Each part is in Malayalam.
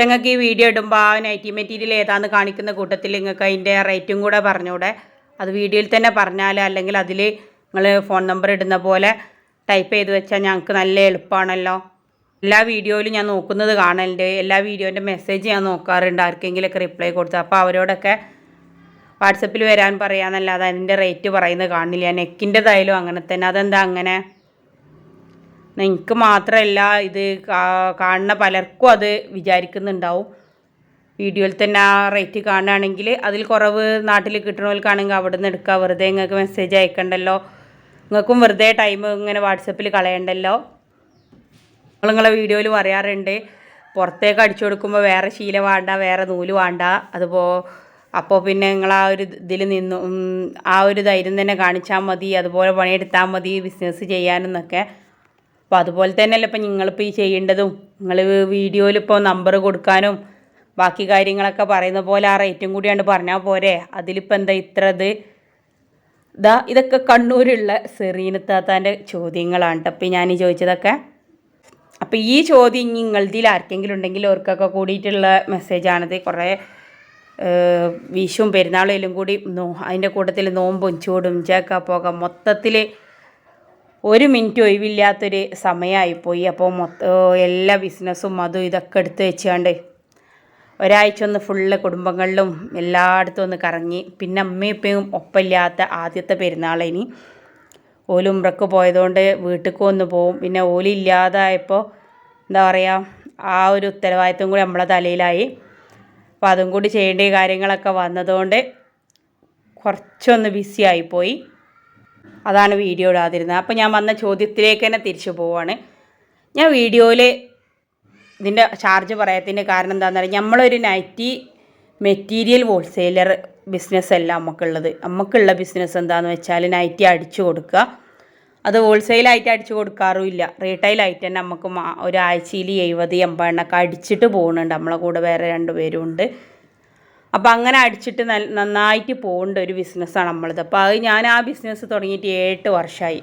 നിങ്ങൾക്ക് ഈ വീഡിയോ ഇടുമ്പോൾ ആ നൈറ്റി മെറ്റീരിയൽ ഏതാണെന്ന് കാണിക്കുന്ന കൂട്ടത്തിൽ നിങ്ങൾക്ക് അതിന്റെ റേറ്റും കൂടെ പറഞ്ഞൂടെ. അത് വീഡിയോയിൽ തന്നെ പറഞ്ഞാൽ അല്ലെങ്കിൽ അതിൽ നിങ്ങൾ ഫോൺ നമ്പർ ഇടുന്ന പോലെ ടൈപ്പ് ചെയ്ത് വെച്ചാൽ ഞങ്ങൾക്ക് നല്ല എളുപ്പമാണല്ലോ എല്ലാ വീഡിയോയിലും ഞാൻ നോക്കുന്നത് കാണലുണ്ട്. എല്ലാ വീഡിയോന്റെ മെസ്സേജ് ഞാൻ നോക്കാറുണ്ട്. ആർക്കെങ്കിലുമൊക്കെ റിപ്ലൈ കൊടുത്ത് അപ്പോൾ അവരോടൊക്കെ വാട്സപ്പിൽ വരാൻ പറയാമെന്നല്ലാതെ അതിന്റെ റേറ്റ് പറയുന്നത് കാണില്ല. നെക്കിന്റെതായാലും അങ്ങനെ തന്നെ. അതെന്താ അങ്ങനെ? എനിക്ക് മാത്രമല്ല ഇത് കാണുന്ന പലർക്കും അത് വിചാരിക്കുന്നുണ്ടാവും. വീഡിയോയിൽ തന്നെ ആ റേറ്റ് കാണുകയാണെങ്കിൽ അതിൽ കുറവ് നാട്ടിൽ കിട്ടണവർക്കാണെങ്കിൽ അവിടെ നിന്ന് എടുക്കുക. വെറുതെ നിങ്ങൾക്ക് മെസ്സേജ് അയക്കണ്ടല്ലോ. നിങ്ങൾക്കും വെറുതെ ടൈം ഇങ്ങനെ വാട്സപ്പിൽ കളയണ്ടല്ലോ. നിങ്ങൾ നിങ്ങളെ വീഡിയോയിൽ പറയാറുണ്ട്. പുറത്തേക്ക് അടിച്ചു കൊടുക്കുമ്പോൾ വേറെ ശീല വേണ്ട വേറെ നൂൽ വേണ്ട. അതുപോ അപ്പോൾ പിന്നെ നിങ്ങൾ ആ ഒരു ഇതിൽ നിന്നു ആ ഒരു ധൈര്യം തന്നെ കാണിച്ചാൽ മതി. അതുപോലെ പണിയെടുത്താൽ മതി. ബിസിനസ് ചെയ്യാനെന്നൊക്കെ അപ്പോൾ അതുപോലെ തന്നെയല്ലേ ഇപ്പം നിങ്ങളിപ്പോൾ ഈ ചെയ്യേണ്ടതും. നിങ്ങൾ വീഡിയോയിൽ ഇപ്പോൾ നമ്പർ കൊടുക്കാനും ബാക്കി കാര്യങ്ങളൊക്കെ പറയുന്ന പോലെ ആ റേറ്റും കൂടിയാണ്ട് പറഞ്ഞാൽ പോരെ. അതിലിപ്പോൾ എന്താ ഇത്ര ഇത്? ഇതാ ഇതൊക്കെ കണ്ണൂരുള്ള സെറീനത്താത്താന്റെ ചോദ്യങ്ങളാണ് കേട്ടോ അപ്പോൾ ഞാൻ ഈ ചോദിച്ചതൊക്കെ. അപ്പോൾ ഈ ചോദ്യം ഇനി നിങ്ങളതിൽ ആർക്കെങ്കിലും ഉണ്ടെങ്കിൽ അവർക്കൊക്കെ കൂടിയിട്ടുള്ള മെസ്സേജാണിത് കുറേ വിഷുവും പെരുന്നാളും കൂടി നോ അതിന്റെ കൂട്ടത്തിൽ നോമ്പും ചൂടും ചേക്ക പോക മൊത്തത്തിൽ ഒരു മിനിറ്റ് ഒഴിവില്ലാത്തൊരു സമയമായിപ്പോയി. അപ്പോൾ മൊത്തം എല്ലാ ബിസിനസ്സും അതും ഇതൊക്കെ എടുത്ത് വെച്ചാണ്ട് ഒരാഴ്ച ഒന്ന് ഫുള്ള് കുടുംബങ്ങളിലും എല്ലായിടത്തും ഒന്ന് കറങ്ങി. പിന്നെ അമ്മയും ഇപ്പയും ഒപ്പമില്ലാത്ത ആദ്യത്തെ പെരുന്നാളിനി. ഓലുംറക്ക് പോയതുകൊണ്ട് വീട്ടിലേക്ക് ഒന്ന് പോവും. പിന്നെ ഓലില്ലാതായപ്പോൾ എന്താ പറയുക ആ ഒരു ഉത്തരവാദിത്വം കൂടി നമ്മളെ തലയിലായി. അപ്പോൾ അതും കൂടി ചെയ്യേണ്ട കാര്യങ്ങളൊക്കെ വന്നതുകൊണ്ട് കുറച്ചൊന്ന് ബിസി ആയിപ്പോയി. അതാണ് വീഡിയോ ഇടാതിരുന്നത്. അപ്പോൾ ഞാൻ വന്ന ചോദ്യത്തിലേക്ക് തന്നെ തിരിച്ചു പോവാണ്. ഞാൻ വീഡിയോയിൽ ഇതിന്റെ ചാർജ് പറയാത്തതിന്റെ കാരണം എന്താണെന്ന് പറഞ്ഞാൽ നമ്മളൊരു നൈറ്റി മെറ്റീരിയൽ ഹോൾസെയിലർ ബിസിനസ് അല്ല നമുക്കുള്ളത് നമുക്കുള്ള ബിസിനസ് എന്താണെന്ന് വെച്ചാൽ നൈറ്റി അടിച്ചു കൊടുക്കുക. അത് ഹോൾസെയിലായിട്ട് അടിച്ചു കൊടുക്കാറുമില്ല. റീറ്റെയിലായിട്ട് തന്നെ നമുക്ക് ഒരാഴ്ചയിൽ എഴുപത് എൺപത് എണ്ണൊക്കെ അടിച്ചിട്ട് പോകുന്നുണ്ട് നമ്മളെ കൂടെ വേറെ രണ്ട് പേരും ഉണ്ട്. അപ്പോൾ അങ്ങനെ അടിച്ചിട്ട് നന്നായിട്ട് പോകേണ്ട ഒരു ബിസിനസ്സാണ് നമ്മളത്. അപ്പോൾ അത് ഞാൻ ആ ബിസിനസ് തുടങ്ങിയിട്ട് ഏട്ട് വർഷമായി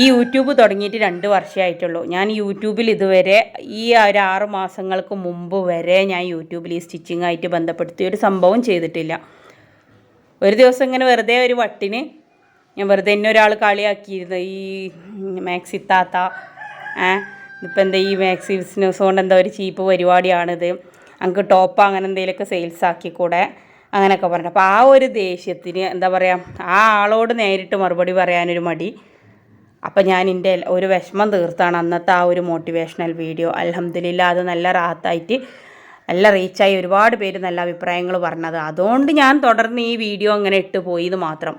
ഈ യൂട്യൂബ് തുടങ്ങിയിട്ട് രണ്ട് വർഷമായിട്ടുള്ളൂ ഞാൻ യൂട്യൂബിൽ ഇതുവരെ ഈ ഒരു ആറ് മാസങ്ങൾക്ക് മുമ്പ് വരെ ഞാൻ യൂട്യൂബിൽ ഈ സ്റ്റിച്ചിങ് ആയിട്ട് ബന്ധപ്പെടുത്തി ഒരു സംഭവം ചെയ്തിട്ടില്ല. ഒരു ദിവസം ഇങ്ങനെ വെറുതെ ഒരു വട്ടിന് ഞാൻ വെറുതെ എന്നെ ഒരാൾ കളിയാക്കിയിരുന്നു. ഈ മാക്സി താത്ത ഏ ഇപ്പം എന്താ ഈ മാക്സി ബിസിനസ് കൊണ്ട് എന്താ ഒരു ചീപ്പ് പരിപാടിയാണിത്. നമുക്ക് ടോപ്പ് അങ്ങനെ എന്തെങ്കിലുമൊക്കെ സെയിൽസ് ആക്കിക്കൂടെ? അങ്ങനെയൊക്കെ പറഞ്ഞു അപ്പോൾ ആ ഒരു ദേഷ്യത്തിന് എന്താ പറയുക ആ ആളോട് നേരിട്ട് മറുപടി പറയാനൊരു മടി. അപ്പം ഞാൻ എന്റെ ഒരു വിഷമം തീർത്താണ് അന്നത്തെ ആ ഒരു മോട്ടിവേഷണൽ വീഡിയോ അലഹമ്മദില്ല അത് നല്ല റാത്തായിട്ട് നല്ല റീച്ചായി ഒരുപാട് പേര് നല്ല അഭിപ്രായങ്ങൾ പറഞ്ഞത്. അതുകൊണ്ട് ഞാൻ തുടർന്ന് ഈ വീഡിയോ അങ്ങനെ ഇട്ട് പോയി എന്ന് മാത്രം.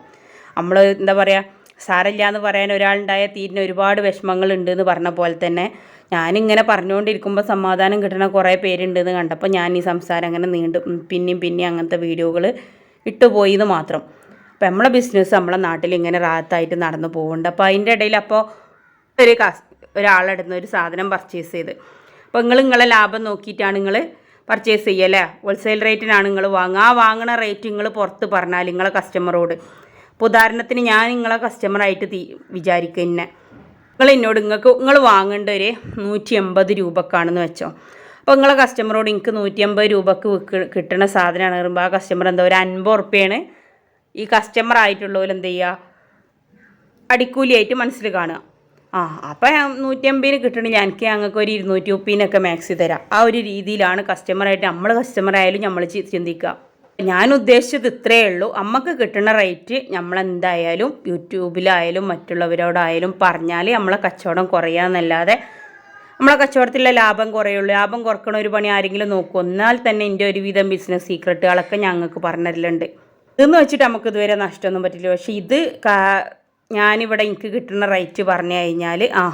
നമ്മൾ എന്താ പറയുക സാരമില്ല എന്ന് പറയാൻ ഒരാളുണ്ടായ തീരിന് ഒരുപാട് വിഷമങ്ങളുണ്ട് എന്ന് പറഞ്ഞ പോലെ തന്നെ ഞാനിങ്ങനെ പറഞ്ഞുകൊണ്ടിരിക്കുമ്പോൾ സമാധാനം കിട്ടണ കുറേ പേരുണ്ടെന്ന് കണ്ടപ്പോൾ ഞാൻ ഈ സംസാരം അങ്ങനെ നീണ്ടു പിന്നെയും പിന്നെയും അങ്ങനത്തെ വീഡിയോകൾ ഇട്ടുപോയി എന്ന് മാത്രം. അപ്പോൾ നമ്മളെ ബിസിനസ് നമ്മളെ നാട്ടിൽ ഇങ്ങനെ റാത്തായിട്ട് നടന്നു പോകുന്നുണ്ട് അപ്പോൾ അതിന്റെ ഇടയിൽ അപ്പോൾ ഒരു കസ് ഒരാളെടുന്ന് ഒരു സാധനം പർച്ചേസ് ചെയ്ത്. അപ്പോൾ നിങ്ങൾ നിങ്ങളെ ലാഭം നോക്കിയിട്ടാണ് നിങ്ങൾ പർച്ചേസ് ചെയ്യുക അല്ലേ? ഹോൾസെയിൽ റേറ്റിനാണ് നിങ്ങൾ വാങ്ങുക. ആ വാങ്ങണ റേറ്റ് നിങ്ങൾ പുറത്ത് പറഞ്ഞാൽ നിങ്ങളെ കസ്റ്റമറോട് ഇപ്പോൾ ഉദാഹരണത്തിന് ഞാൻ നിങ്ങളെ കസ്റ്റമറായിട്ട് തീ വിചാരിക്കുക എന്നെ നിങ്ങൾ എന്നോട് നിങ്ങൾക്ക് നിങ്ങൾ വാങ്ങേണ്ട ഒരു നൂറ്റി എൺപത് രൂപക്കാണെന്ന് വെച്ചോ. അപ്പോൾ നിങ്ങളെ കസ്റ്റമറോട് എനിക്ക് നൂറ്റി അമ്പത് രൂപക്ക് കിട്ടുന്ന സാധനമാണ് പറയുമ്പോൾ ആ കസ്റ്റമർ എന്താ ഒരു അൻപത് ഉറുപ്പ്യാണ് ഈ കസ്റ്റമർ ആയിട്ടുള്ളവർ എന്ത് ചെയ്യുക അടിക്കൂലിയായിട്ട് മനസ്സിൽ കാണുക. ആ അപ്പം നൂറ്റമ്പതിന് കിട്ടണില്ല എനിക്ക് ഞങ്ങൾക്ക് ഒരു ഇരുന്നൂറ്റി മുപ്പതിനൊക്കെ മാക്സി തരാം. ആ ഒരു രീതിയിലാണ് കസ്റ്റമറായിട്ട് നമ്മൾ കസ്റ്റമർ ആയാലും നമ്മൾ ചിന്തിക്കുക. ഞാൻ ഉദ്ദേശിച്ചത് ഇത്രയേ ഉള്ളൂ. അമ്മയ്ക്ക് കിട്ടുന്ന റേറ്റ് നമ്മൾ എന്തായാലും യൂട്യൂബിലായാലും മറ്റുള്ളവരോടായാലും പറഞ്ഞാൽ നമ്മളെ കച്ചവടം കുറയാന്നല്ലാതെ നമ്മളെ കച്ചവടത്തിലെ ലാഭം കുറയുള്ളൂ. ലാഭം കുറക്കണ ഒരു പണി ആരെങ്കിലും നോക്കും. എന്നാൽ തന്നെ എന്റെ ഒരുവിധം ബിസിനസ് സീക്രട്ടുകളൊക്കെ ഞങ്ങൾക്ക് പറഞ്ഞിട്ടുണ്ട് ഇതെന്ന് വെച്ചിട്ട് നമുക്ക് ഇതുവരെ നഷ്ടമൊന്നും പറ്റില്ല. പക്ഷേ ഇത് ഞാനിവിടെ എനിക്ക് കിട്ടുന്ന റേറ്റ് പറഞ്ഞു കഴിഞ്ഞാൽ ആ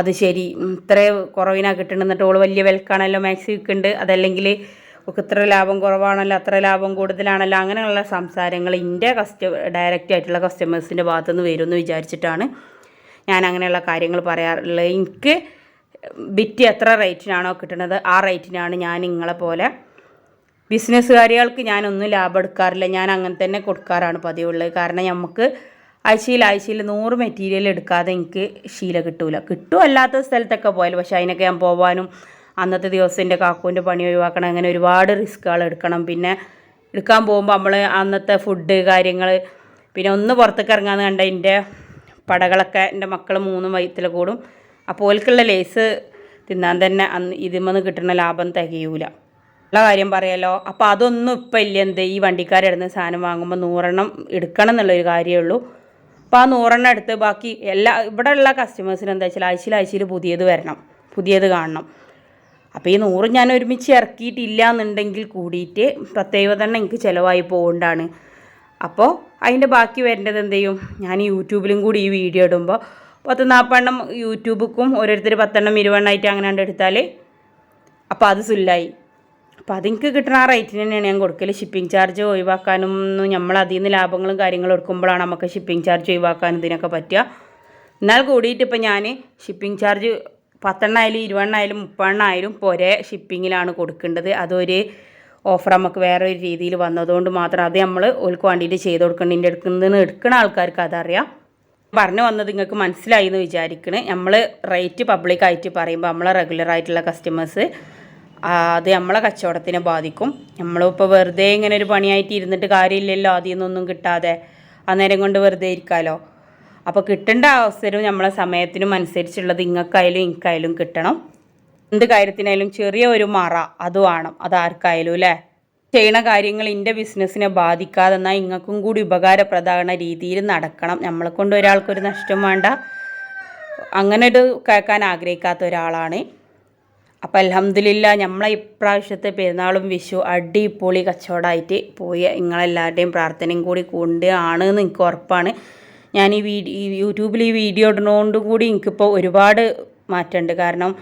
അത് ശരി. ഇത്ര കുറവിനാണ് കിട്ടുന്നത് എന്നിട്ട് ഓൾ വലിയ വിലക്കാണല്ലോ മാക്സി വിൽക്കുന്നുണ്ട് അതല്ലെങ്കിൽ ഒക്കെ ഇത്ര ലാഭം കുറവാണല്ലോ അത്ര ലാഭം കൂടുതലാണല്ലോ അങ്ങനെയുള്ള സംസാരങ്ങൾ എന്റെ കസ്റ്റ ഡയറക്റ്റ് ആയിട്ടുള്ള കസ്റ്റമേഴ്സിന്റെ ഭാഗത്തുനിന്ന് വരുമെന്ന് വിചാരിച്ചിട്ടാണ് ഞാൻ അങ്ങനെയുള്ള കാര്യങ്ങൾ പറയാറുള്ളത്. എനിക്ക് ബിറ്റ് എത്ര റേറ്റിനാണോ കിട്ടുന്നത് ആ റേറ്റിനാണ് ഞാൻ നിങ്ങളെ പോലെ ബിസിനസ്സുകാരികൾക്ക് ഞാനൊന്നും ലാഭം എടുക്കാറില്ല. ഞാൻ അങ്ങനെ തന്നെ കൊടുക്കാറാണ് പതിവുള്ളത്. കാരണം നമുക്ക് ആഴ്ചയിൽ ആഴ്ചയിൽ നൂറ് മെറ്റീരിയൽ എടുക്കാതെ എനിക്ക് ശീല കിട്ടൂല. കിട്ടും അല്ലാത്ത സ്ഥലത്തൊക്കെ പോയാൽ പക്ഷേ അതിനൊക്കെ ഞാൻ പോവാനും അന്നത്തെ ദിവസം എന്റെ കാക്കൂന്റെ പണി ഒഴിവാക്കണം. അങ്ങനെ ഒരുപാട് റിസ്ക്കുകൾ എടുക്കണം. പിന്നെ എടുക്കാൻ പോകുമ്പോൾ നമ്മൾ അന്നത്തെ ഫുഡ് കാര്യങ്ങൾ പിന്നെ ഒന്ന് പുറത്തേക്ക് ഇറങ്ങാന്ന് കണ്ട എന്റെ പടകളൊക്കെ എന്റെ മക്കൾ മൂന്നും വയറ്റിൽ കൂടും. അപ്പോൾ ഓൽക്കുള്ള ലേസ് തിന്നാൻ തന്നെ അന്ന് ഇതിമെന്ന് കിട്ടുന്ന ലാഭം തികയൂല. ഉള്ള കാര്യം പറയാലോ അപ്പോൾ അതൊന്നും ഇപ്പം ഇല്ല. എന്ത് ഈ വണ്ടിക്കാരെടുന്ന് സാധനം വാങ്ങുമ്പോൾ നൂറെണ്ണം എടുക്കണം എന്നുള്ളൊരു കാര്യമേ ഉള്ളൂ. അപ്പോൾ ആ നൂറെണ്ണം എടുത്ത് ബാക്കി എല്ലാ ഇവിടെ ഉള്ള കസ്റ്റമേഴ്സിന് എന്താ വെച്ചാൽ ആഴ്ചയിൽ ആഴ്ചയിൽ പുതിയത് വരണം. പുതിയത് കാണണം. അപ്പോൾ ഈ നൂറ് ഞാൻ ഒരുമിച്ച് ഇറക്കിയിട്ടില്ല എന്നുണ്ടെങ്കിൽ കൂടിയിട്ട് പ്രത്യേകതെണ്ണം എനിക്ക് ചിലവായി പോകേണ്ടാണ് അപ്പോൾ അതിന്റെ ബാക്കി വരേണ്ടത് എന്ത് ചെയ്യും? ഞാൻ യൂട്യൂബിലും കൂടി ഈ വീഡിയോ ഇടുമ്പോൾ പത്ത് നാൽപ്പെണ്ണം യൂട്യൂബിക്കും ഓരോരുത്തർ പത്തെണ്ണം ഇരുപെണ്ണമായിട്ട് അങ്ങനെ കണ്ട് എടുത്താൽ അപ്പോൾ അത് സുല്ലായി. അപ്പോൾ അതെനിക്ക് കിട്ടുന്ന ആ റേറ്റിന് തന്നെയാണ് ഞാൻ കൊടുക്കൽ ഷിപ്പിംഗ് ചാർജ് ഒഴിവാക്കാനും നമ്മൾ അതിൽ നിന്ന് ലാഭങ്ങളും കാര്യങ്ങളും എടുക്കുമ്പോഴാണ് നമുക്ക് ഷിപ്പിംഗ് ചാർജ് ഒഴിവാക്കാനും ഇതിനൊക്കെ പറ്റുക. എന്നാൽ കൂടിയിട്ട് ഇപ്പോൾ ഞാൻ ഷിപ്പിംഗ് ചാർജ് പത്തെണ്ണായാലും ഇരുപെണ്ണായാലും മുപ്പെണ്ണായാലും ഒരേ ഷിപ്പിങ്ങിലാണ് കൊടുക്കേണ്ടത്. അതൊരു ഓഫർ നമുക്ക് വേറെ ഒരു രീതിയിൽ വന്നതുകൊണ്ട് മാത്രം അത് നമ്മൾ ഒരു ക്വാണ്ടിറ്റി ചെയ്ത് കൊടുക്കേണ്ടതിന്റെ എടുക്കുന്നതെന്ന് എടുക്കുന്ന ആൾക്കാർക്ക് അതറിയാം. പറഞ്ഞു വന്നത് നിങ്ങൾക്ക് മനസ്സിലായി എന്ന് വിചാരിക്കണേ. നമ്മൾ റേറ്റ് പബ്ലിക്കായിട്ട് പറയുമ്പോൾ നമ്മളെ റെഗുലർ ആയിട്ടുള്ള കസ്റ്റമേഴ്സ് അത് നമ്മളെ കച്ചവടത്തിനെ ബാധിക്കും. നമ്മളിപ്പോൾ വെറുതെ ഇങ്ങനെ ഒരു പണിയായിട്ട് ഇരുന്നിട്ട് കാര്യമില്ലല്ലോ ആദ്യം നിന്നൊന്നും കിട്ടാതെ. അന്നേരം കൊണ്ട് വെറുതെ ഇരിക്കാമല്ലോ അപ്പോൾ കിട്ടേണ്ട അവസരവും നമ്മളെ സമയത്തിനും അനുസരിച്ചുള്ളത് ഇങ്ങക്കായാലും ഇങ്ങക്കായാലും കിട്ടണം. എന്ത് കാര്യത്തിനായാലും ചെറിയ ഒരു മറ അത് വേണം. അത് ആർക്കായാലും അല്ലേ ചെയ്യണ കാര്യങ്ങൾ എന്റെ ബിസിനസ്സിനെ ബാധിക്കാതെ എന്നാൽ ഇങ്ങക്കും കൂടി ഉപകാരപ്രദമാകുന്ന രീതിയിൽ നടക്കണം. നമ്മളെ കൊണ്ട് ഒരാൾക്കൊരു നഷ്ടം വേണ്ട. അങ്ങനെ ഒരു കേൾക്കാൻ ആഗ്രഹിക്കാത്ത ഒരാളാണ്. അപ്പം അലഹമ്മദില്ല നമ്മളെ ഇപ്രാവശ്യത്തെ പെരുന്നാളും വിഷു അടിപൊളി കച്ചവടമായിട്ട് പോയി. നിങ്ങളെല്ലാവരുടെയും പ്രാർത്ഥനയും കൂടി കൊണ്ട് ആണ് എന്ന് എനിക്ക് ഉറപ്പാണ്. ഞാൻ ഈ വീഡിയോ യൂട്യൂബിൽ ഈ വീഡിയോ ഇടുന്നതുകൊണ്ടും കൂടി എനിക്കിപ്പോൾ ഒരുപാട് മാറ്റമുണ്ട് കാരണം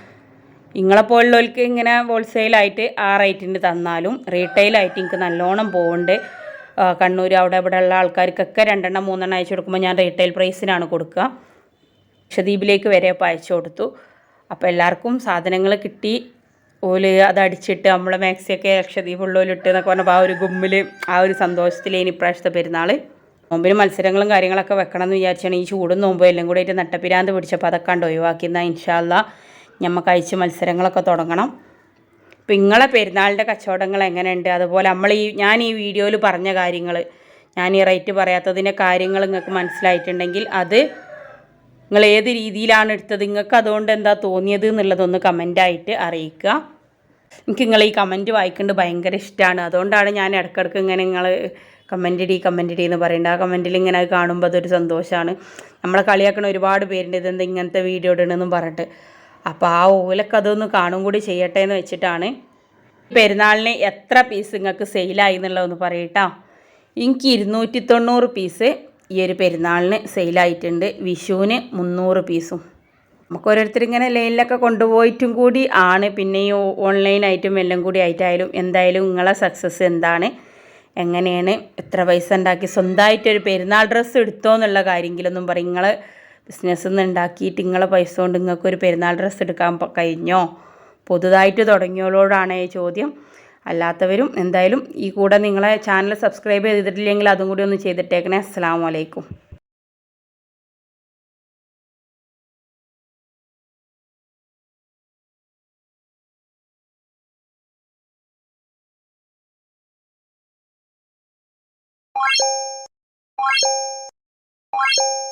നിങ്ങളെപ്പോലുള്ളവർക്ക് ഇങ്ങനെ ഹോൾസെയിലായിട്ട് ആ റേറ്റിന് തന്നാലും റീറ്റെയിലായിട്ട് എനിക്ക് നല്ലോണം പോകുന്നുണ്ട് കണ്ണൂർ അവിടെ ഇവിടെ ഉള്ള ആൾക്കാർക്കൊക്കെ രണ്ടെണ്ണം മൂന്നെണ്ണം അയച്ചു കൊടുക്കുമ്പോൾ ഞാൻ റീറ്റെയിൽ പ്രൈസിനാണ് കൊടുക്കുക. ലക്ഷദ്വീപിലേക്ക് വരെ അപ്പോൾ അയച്ചു കൊടുത്തു. അപ്പോൾ എല്ലാവർക്കും സാധനങ്ങൾ കിട്ടി. ഓൽ അത് അടിച്ചിട്ട് നമ്മളെ മാക്സിയൊക്കെ ലക്ഷദ്വീപ് ഉള്ളോലിട്ട് എന്നൊക്കെ പറഞ്ഞപ്പോൾ ആ ഒരു ഗുമ്മിൽ ആ ഒരു സന്തോഷത്തിലേനി ഇപ്രാവശ്യത്തെ പെരുന്നാൾ നോമ്പിന് മത്സരങ്ങളും കാര്യങ്ങളൊക്കെ വെക്കണം എന്ന് വിചാരിച്ചാണ് ഈ ചൂടും നോമ്പും എല്ലാം കൂടി ആയിട്ട് നട്ടപ്പിരാന്ത് പിടിച്ചപ്പോൾ അതൊക്കെ കണ്ട് ഒഴിവാക്കിയെന്നാൽ ഇൻഷാല്ല ഞമ്മക്ക് അയച്ച് മത്സരങ്ങളൊക്കെ തുടങ്ങണം. ഇപ്പം ഇങ്ങളെ പെരുന്നാളിന്റെ കച്ചവടങ്ങൾ എങ്ങനെയുണ്ട്? അതുപോലെ നമ്മൾ ഈ ഞാൻ ഈ വീഡിയോയിൽ പറഞ്ഞ കാര്യങ്ങൾ ഞാൻ ഈ റേറ്റ് പറയാത്തതിന്റെ കാര്യങ്ങൾ നിങ്ങൾക്ക് മനസ്സിലായിട്ടുണ്ടെങ്കിൽ അത് നിങ്ങൾ ഏത് രീതിയിലാണ് എടുത്തത്? നിങ്ങൾക്ക് അതുകൊണ്ട് എന്താ തോന്നിയത് എന്നുള്ളതൊന്ന് കമന്റായിട്ട് അറിയിക്കുക. എനിക്ക് നിങ്ങൾ ഈ കമന്റ് വായിക്കേണ്ടത് ഭയങ്കര ഇഷ്ടമാണ് അതുകൊണ്ടാണ് ഞാൻ ഇടയ്ക്കിടയ്ക്ക് ഇങ്ങനെ നിങ്ങൾ കമന്റ് ഇടി കമന്റ് ഇടി എന്ന് പറയുന്നത് ആ കമന്റിൽ ഇങ്ങനെ കാണുമ്പോൾ അതൊരു സന്തോഷമാണ് നമ്മളെ കളിയാക്കണ ഒരുപാട് പേരുണ്ട്. ഇതെന്താ ഇങ്ങനത്തെ വീഡിയോ ഇടണമെന്നും പറഞ്ഞിട്ട്. അപ്പോൾ ആ ഓലൊക്കെ അതൊന്ന് കാണും കൂടി ചെയ്യട്ടെ എന്ന് വെച്ചിട്ടാണ്. പെരുന്നാളിന് എത്ര പീസ് നിങ്ങൾക്ക് സെയിലായി എന്നുള്ളതൊന്ന് പറയട്ടോ. എനിക്ക് ഇരുന്നൂറ്റി തൊണ്ണൂറ് പീസ് ഈ ഒരു പെരുന്നാളിന് സെയിലായിട്ടുണ്ട് വിഷുവിന് മുന്നൂറ് പീസും നമുക്ക് ഓരോരുത്തർ ഇങ്ങനെ ലൈനിലൊക്കെ കൊണ്ടുപോയിട്ടും കൂടി ആണ്. പിന്നെ ഈ ഓൺലൈനായിട്ടും എല്ലാം കൂടി ആയിട്ടായാലും എന്തായാലും നിങ്ങളെ സക്സസ് എന്താണ്? എങ്ങനെയാണ് എത്ര പൈസ ഉണ്ടാക്കി സ്വന്തമായിട്ടൊരു പെരുന്നാൾ ഡ്രസ്സ് എടുത്തോ എന്നുള്ള കാര്യമെങ്കിലൊന്നും പറയും. നിങ്ങൾ ബിസിനസ്സിൽ നിന്ന് ഉണ്ടാക്കിയിട്ട് നിങ്ങളെ പൈസ കൊണ്ട് നിങ്ങൾക്കൊരു പെരുന്നാൾ ഡ്രസ്സ് എടുക്കാൻ കഴിഞ്ഞോ? പുതുതായിട്ട് തുടങ്ങിയോളോടാണ് ഈ ചോദ്യം. അല്ലാത്തവരും എന്തായാലും ഈ കൂടെ നിങ്ങളെ ചാനൽ സബ്സ്ക്രൈബ് ചെയ്തിട്ടില്ലെങ്കിൽ അതും കൂടി ഒന്ന് ചെയ്തിട്ടേക്കണേ. അസ്സാം വലൈക്കും Thank you.